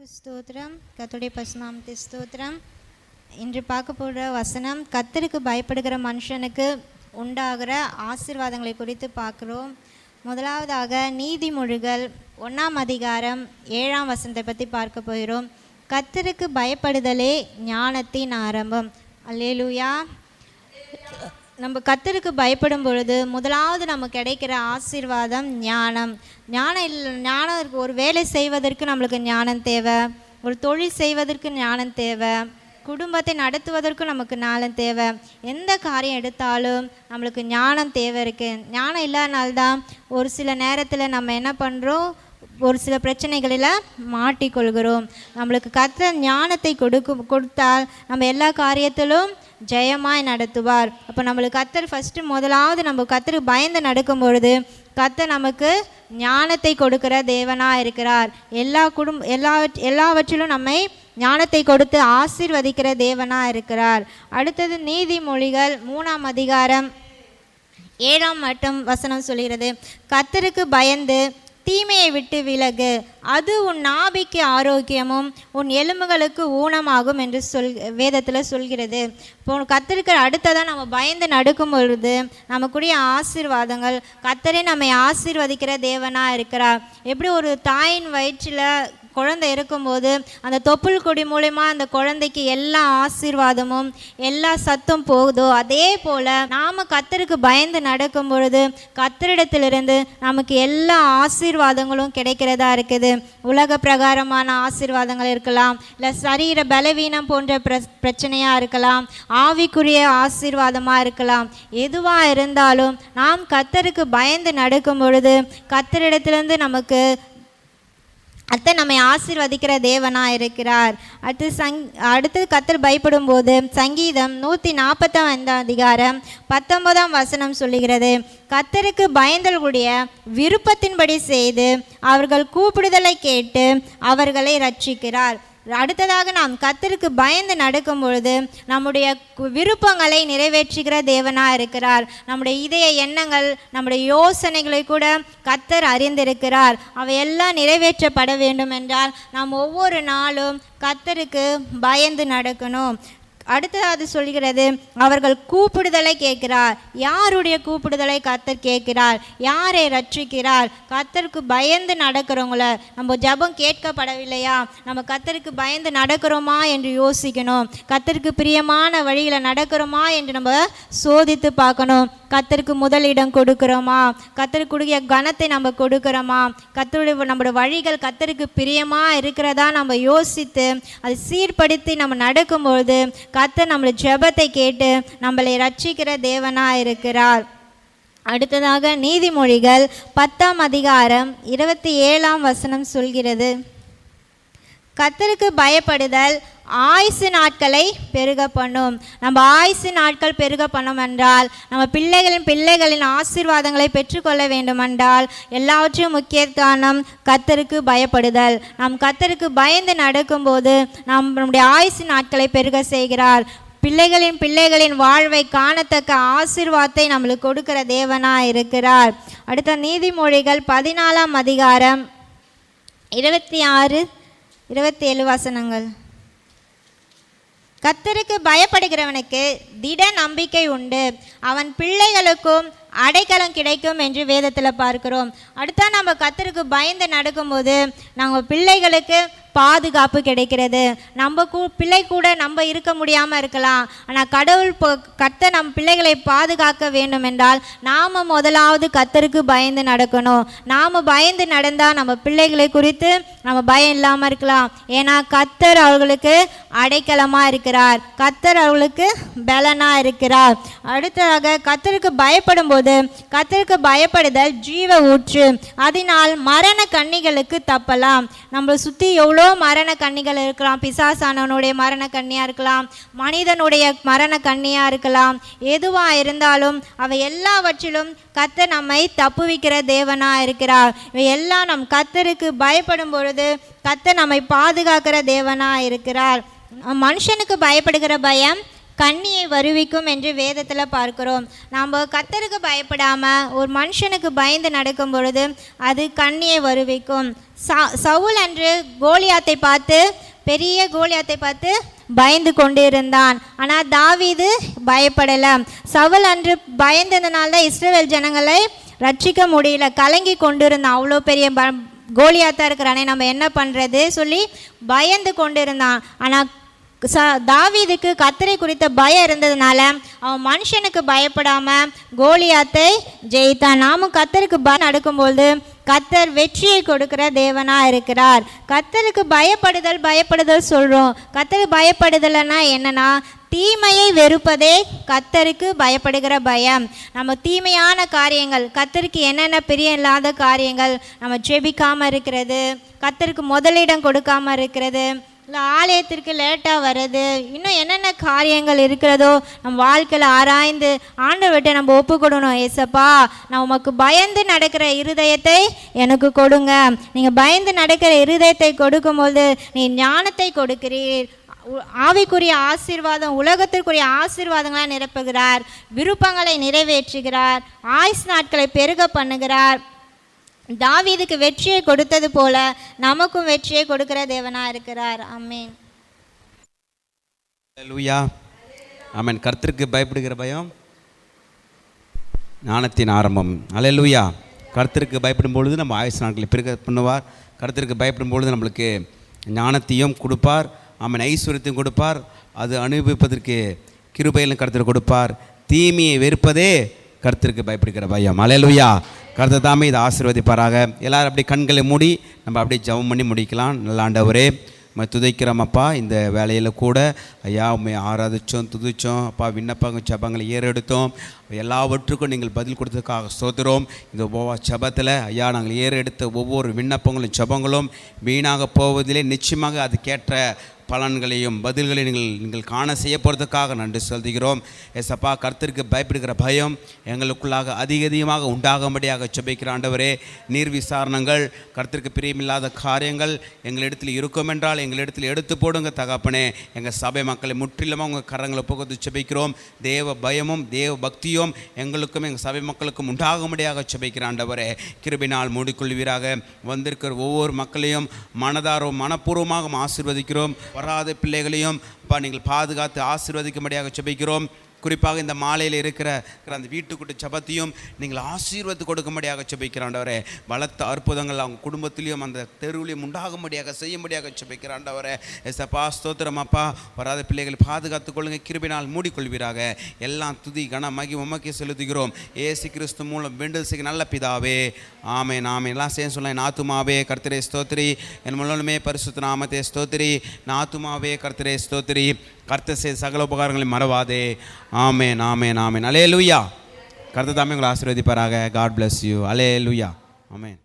கத்தருக்கு ஸ்தோத்திரம். கத்துடைய பசுநாமத்து ஸ்தோத்திரம். இன்று பார்க்க போகிற வசனம் கத்தருக்கு பயப்படுகிற மனுஷனுக்கு உண்டாகிற ஆசீர்வாதங்களை குறித்து பார்க்குறோம். முதலாவதாக நீதிமொழிகள் ஒன்றாம் அதிகாரம் ஏழாம் வசனத்தை பற்றி பார்க்க போகிறோம். கத்தருக்கு பயப்படுதலே ஞானத்தின் ஆரம்பம். அல்லேலூயா. நம்ம கத்தருக்கு பயப்படும் பொழுது முதலாவது நம்ம கிடைக்கிற ஆசீர்வாதம் ஞானம். ஞானம் இல்லை ஞானம் இருக்கு. ஒரு வேலை செய்வதற்கு நம்மளுக்கு ஞானம் தேவை. ஒரு தொழில் செய்வதற்கு ஞானம் தேவை. குடும்பத்தை நடத்துவதற்கும் நமக்கு ஞானம் தேவை. எந்த காரியம் எடுத்தாலும் நம்மளுக்கு ஞானம் தேவை இருக்குது ஞானம் இல்லாதனால்தான் ஒரு சில நேரத்தில் நம்ம என்ன பண்ணுறோம் ஒரு சில பிரச்சனைகளில் மாட்டிக்கொள்கிறோம். நம்மளுக்கு கத்த ஞானத்தை கொடுக்கும் கொடுத்தால் நம்ம எல்லா காரியத்திலும் ஜெயமாய் நடத்துவார். அப்போ நம்மளுக்கு கத்தர் ஃபஸ்ட்டு முதலாவது நம்ம கத்தருக்கு பயந்து நடக்கும் பொழுது கத்தர் நமக்கு ஞானத்தை கொடுக்கிற தேவனாக இருக்கிறார். எல்லா குடும்ப எல்லா எல்லாவற்றிலும் நம்மை ஞானத்தை கொடுத்து ஆசிர்வதிக்கிற தேவனாக இருக்கிறார். அடுத்தது நீதிமொழிகள் மூணாம் அதிகாரம் ஏழாம் மட்டும் வசனம் சொல்கிறது. கத்தருக்கு பயந்து தீமையை விட்டு விலகு. அது உன் நாபிக்கு ஆரோக்கியமும் உன் எலும்புகளுக்கு ஊனமாகும் என்று சொல் வேதத்தில் சொல்கிறது. இப்போ கத்திருக்கிற அடுத்ததான் நம்ம பயந்து நடக்கும் பொழுது நமக்குரிய ஆசீர்வாதங்கள் கத்தரே நம்மை ஆசீர்வதிக்கிற தேவனாக இருக்கிறார். எப்படி ஒரு தாயின் வயிற்றில் குழந்தை இருக்கும்போது அந்த தொப்புள் கொடி மூலயமா அந்த குழந்தைக்கு எல்லா ஆசீர்வாதமும் எல்லா சத்தும் போகுதோ அதே போல் நாம் கத்தருக்கு பயந்து நடக்கும் பொழுது கத்தரிடத்திலிருந்து நமக்கு எல்லா ஆசீர்வாதங்களும் கிடைக்கிறதா இருக்குது. உலக பிரகாரமான ஆசீர்வாதங்கள் இருக்கலாம் இல்லை சரீர பலவீனம் போன்ற பிர பிரச்சனையாக இருக்கலாம் ஆவிக்குரிய ஆசீர்வாதமாக இருக்கலாம். எதுவாக இருந்தாலும் நாம் கத்தருக்கு பயந்து நடக்கும் பொழுது கத்தரிடத்திலிருந்து நமக்கு அத்தை நம்மை ஆசிர்வதிக்கிற தேவனாக இருக்கிறார். அடுத்து சங் அடுத்து கத்தர் பயப்படும் போது சங்கீதம் நூற்றி நாற்பத்தாம் ஐந்தாம் அதிகாரம் பத்தொன்பதாம் வசனம் சொல்லுகிறது. கத்தருக்கு பயந்தல்குடைய விருப்பத்தின்படி செய்து அவர்கள் கூப்பிடுதலை கேட்டு அவர்களை ரட்சிக்கிறார் அடுத்ததாக நாம் கத்தருக்கு பயந்து நடக்கும் பொழுது நம்முடைய கு- விருப்பங்களை நிறைவேற்றுகிற தேவனாக இருக்கிறார். நம்முடைய இதய எண்ணங்கள் நம்முடைய யோசனைகளை கூட கத்தர் அறிந்திருக்கிறார். அவையெல்லாம் நிறைவேற்றப்பட வேண்டும் என்றால் நாம் ஒவ்வொரு நாளும் கத்தருக்கு பயந்து நடக்கணும். அடுத்ததாவது சொல்கிறது அவர்கள் கூப்பிடுதலை கேட்கிறார். யாருடைய கூப்பிடுதலை கத்தர் கேட்கிறார்? யாரை ரட்சிக்கிறார்? கத்தருக்கு பயந்து நடக்கிறவங்கள நம்ம ஜெபம் கேட்கப்படவில்லையா? நம்ம கத்தருக்கு பயந்து நடக்கிறோமா என்று யோசிக்கணும். கத்தருக்கு பிரியமான வழியில் நடக்கிறோமா என்று நம்ம சோதித்து பார்க்கணும். கத்தருக்கு முதலிடம் கொடுக்குறோமா? கத்தருக்கு கொடுக்கிற கனத்தை நம்ம கொடுக்குறோமா? கத்தருடைய நம்மளோட வழிகள் கத்தருக்கு பிரியமா இருக்கிறதா நம்ம யோசித்து அதை சீர்படுத்தி நம்ம நடக்கும்பொழுது கத்தர் நம்மளோட ஜெபத்தை கேட்டு நம்மளை ரட்சிக்கிற தேவனா இருக்கிறார். அடுத்ததாக நீதிமொழிகள் பத்தாம் அதிகாரம் இருபத்தி ஏழாம் வசனம் சொல்கிறது. கத்தருக்கு பயப்படுதல் ஆயுசு நாட்களை பெருக பண்ணும். நம்ம ஆயுசு நாட்கள் பெருக பண்ணும் என்றால் நம்ம பிள்ளைகளின் பிள்ளைகளின் ஆசீர்வாதங்களை பெற்றுக்கொள்ள வேண்டுமென்றால் எல்லாவற்றையும் முக்கிய காரணம் கத்தருக்கு பயப்படுதல். நம் கத்தருக்கு பயந்து நடக்கும்போது நம் நம்முடைய ஆயுசு நாட்களை பெருக செய்கிறார். பிள்ளைகளின் பிள்ளைகளின் வாழ்வை காணத்தக்க ஆசிர்வாதத்தை நம்மளுக்கு கொடுக்கிற தேவனாக இருக்கிறார். அடுத்த நீதிமொழிகள் பதினாலாம் அதிகாரம் இருபத்தி ஆறு இருபத்தேழு வசனங்கள். கத்தருக்கு பயப்படுகிறவனுக்கு திட நம்பிக்கை உண்டு. அவன் பிள்ளைகளுக்கும் அடைக்கலம் கிடைக்கும் என்று வேதத்தில் பார்க்கிறோம். அடுத்தா நம்ம கத்தருக்கு பயந்து நடக்கும்போது நம்ம பிள்ளைகளுக்கு பாதுகாப்பு கிடைக்கிறது. நம்ம கூ பிள்ளை கூட நம்ம இருக்க முடியாமல் இருக்கலாம். ஆனால் கடவுள் கத்த நம் பிள்ளைகளை பாதுகாக்க வேண்டும் என்றால் நாம் முதலாவது கத்தருக்கு பயந்து நடக்கணும். நாம் பயந்து நடந்தால் நம்ம பிள்ளைகளை குறித்து நம்ம பயம் இல்லாமல் இருக்கலாம். ஏன்னா கத்தர் அவர்களுக்கு அடைக்கலமாக இருக்கிறார். கத்தர் அவர்களுக்கு பலனாக இருக்கிறார். அடுத்ததாக கத்தருக்கு பயப்படும் போது கத்தருக்கு பயப்படுதல் ஜீவ ஊற்று. அதனால் மரண கன்னிகளுக்கு தப்பலாம். நம்மளை சுற்றி எவ்வளோ மரண கன்னிகள் இருக்கலாம். பிசாசானவனுடைய மரண கண்ணியாக இருக்கலாம். மனிதனுடைய மரண கண்ணியாக இருக்கலாம். எதுவாக இருந்தாலும் அவை எல்லாவற்றிலும் கத்த நம்மை தப்புவிக்கிற தேவனாக இருக்கிறார். இவை எல்லாம் நம் கத்தருக்கு பயப்படும் பொழுது கத்த நம்மை பாதுகாக்கிற தேவனாக இருக்கிறார். மனுஷனுக்கு பயப்படுகிற பயம் கண்ணியை வருவிக்கும் என்று வேதத்தில் பார்க்கிறோம். நாம் கத்தருக்கு பயப்படாமல் ஒரு மனுஷனுக்கு பயந்து நடக்கும் பொழுது அது கண்ணியை வருவிக்கும். சா- சவுல் அன்று கோலியாத்தை பார்த்து பெரிய கோலியாத்தை பார்த்து பயந்து கொண்டிருந்தான். ஆனால் தாவிது பயப்படலை. சவுல் அன்று பயந்ததுனால தான் இஸ்ரேல் ஜனங்களை ரட்சிக்க முடியல. கலங்கி கொண்டிருந்தான். அவ்வளோ பெரிய ப கோலியாத்தா இருக்கிறானே நம்ம என்ன பண்ணுறது சொல்லி பயந்து கொண்டிருந்தான். ஆனால் தாவீதுக்கு கத்தரை குறித்த பயம் இருந்ததுனால அவன் மனுஷனுக்கு பயப்படாம கோலியாத்தை ஜெயித்தான். நாமும் கத்தருக்கு பயம் நடக்கும்போது கத்தர் வெற்றியை கொடுக்கிற தேவனா இருக்கிறார். கத்தருக்கு பயப்படுதல் பயப்படுதல் சொல்றோம். கத்தருக்கு பயப்படுதல்னா என்னன்னா தீமையை வெறுப்பதே கத்தருக்கு பயப்படுகிற பயம். நம்ம தீமையான காரியங்கள் கத்தருக்கு என்னென்ன பிரியம் இல்லாத காரியங்கள் நம்ம ஜெபிக்காமல் இருக்கிறது கத்தருக்கு முதலிடம் கொடுக்காம இருக்கிறது இல்லை ஆலயத்திற்கு லேட்டாக வர்றது இன்னும் என்னென்ன காரியங்கள் இருக்கிறதோ நம்ம வாழ்க்கையில் ஆராய்ந்து ஆண்டவர்கிட்ட நம்ம ஒப்பு கொடுணும் ஏசப்பா. நான் உமக்கு பயந்து நடக்கிற இருதயத்தை எனக்கு கொடுங்க. நீங்கள் பயந்து நடக்கிற இருதயத்தை கொடுக்கும்போது நீ ஞானத்தை கொடுக்கிறீர். ஆவிக்குரிய ஆசீர்வாதம் உலகத்திற்குரிய ஆசீர்வாதங்களை நிரப்புகிறார். விருப்பங்களை நிறைவேற்றுகிறார். ஆயுஸ் நாட்களை பெருக பண்ணுகிறார். தாவீதுக்கு வெற்றியை கொடுத்தது போல நமக்கும் வெற்றியை கொடுக்கிற தேவனா இருக்கிறார். ஆமென். லூயா ஆமென். கர்த்தருக்கு பயப்படுகிற பயம்? ஞானத்தின் ஆரம்பம். அலையலூயா கர்த்தருக்கு பயப்படும் பொழுது நம்ம ஆயுசு நாட்களை பெருக பண்ணுவார். கர்த்தருக்கு பயப்படும் பொழுது நம்மளுக்கு ஞானத்தையும் கொடுப்பார். அவன் ஐஸ்வர்யத்தையும் கொடுப்பார். அது அனுபவிப்பதற்கு கிருபையிலும் கர்த்தர் கொடுப்பார். தீமையை வெறுப்பதே கருத்திற்கு பயப்படுகிற பயம். அலையலுயா கருத்தை தாமே இதை ஆசீர்வதிப்பாராக. எல்லாரும் அப்படியே கண்களை மூடி நம்ம அப்படியே ஜெபம் பண்ணி முடிக்கலாம். நல்லாண்டவரே நம்ம உம்மை துதைக்கிறோம் அப்பா. இந்த வேலையில் கூட ஐயா உண்மை ஆராதித்தோம் துதிச்சோம். அப்பா விண்ணப்பங்க ஜபங்களை ஏறெடுத்தோம். எல்லாவற்றுக்கும் நீங்கள் பதில் கொடுத்ததுக்காக சோதரோம் இந்த ஒவ்வொரு ஜபத்தில் ஐயா நாங்கள் ஏறெடுத்த ஒவ்வொரு விண்ணப்பங்களும் ஜபங்களும் வீணாக போவதிலே நிச்சயமாக அதுக்கேற்ற பலன்களையும் பதில்களையும் நீங்கள் நீங்கள் காண செய்ய போகிறதுக்காக நன்றி செலுத்துகிறோம். எசப்பா கர்த்தருக்கு பயப்படுகிற பயம் எங்களுக்குள்ளாக அதிக அதிகமாக உண்டாகும்படியாக சுபைக்கிற ஆண்டவரே நீர் விசாரணங்கள் கர்த்தருக்கு பிரியமில்லாத காரியங்கள் எங்களிடத்தில் இருக்கும் என்றால் எங்களிடத்தில் எடுத்து போடுங்க தகப்பனே. எங்கள் சபை மக்களை முற்றிலுமாக உங்கள் கரங்களை புகுத்து சுபைக்கிறோம் தேவ பயமும் தேவ பக்தியும் எங்களுக்கும் எங்கள் சபை மக்களுக்கும் உண்டாகும்படியாக சுபைக்கிற ஆண்டவரே கிருபினால் மூடிக்கொள்வீராக. வந்திருக்கிற ஒவ்வொரு மக்களையும் மனதாரும் மனப்பூர்வமாக ஆசீர்வதிக்கிறோம். வராத பிள்ளைகளையும் அப்பா நீங்கள் பாதுகாத்து ஆசீர்வதிக்கும்படியாக செபிக்கிறோம் குறிப்பாக இந்த மாலையில் இருக்கிற அந்த வீட்டுக்குட்டு சபத்தையும் நீங்கள் ஆசீர்வத்து கொடுக்கும்படியாக செபிக்கிறாண்டவரே பலத்த அற்புதங்கள் அவங்க குடும்பத்திலையும் அந்த தெருவிலையும் உண்டாகும்படியாக செய்யும்படியாக செபிக்கிற ஆண்டவரே ஸ்தோத்திரம் அப்பா. வராத பிள்ளைகளை பாதுகாத்துக் கொள்ளுங்க. கிருபினால் மூடிக்கொள்வீராக. எல்லாம் துதி கன மகி உமக்கே செலுத்துகிறோம். ஏசு கிறிஸ்து மூலம் வேண்டுதல் நல்ல பிதாவே. ஆமே நாமே எல்லாம் சேர்ந்து சொல்ல நாத்துமாவே கர்த்தரே ஸ்தோத்திரி. என் முழுமே பரிசுத்த நாமத்தே ஸ்தோத்திரி. நாத்துமாவே கர்த்தரே ஸ்தோத்திரி. கர்த்த செய்த சகல உபகாரங்களையும் மறவாதே. ஆமேன் ஆமேன் ஆமேன். அலே லூயா கர்த்த தாமே உங்களை ஆசீர்வதிப்பாராக. காட் பிளஸ் யூ அலே லூயா ஆமேன்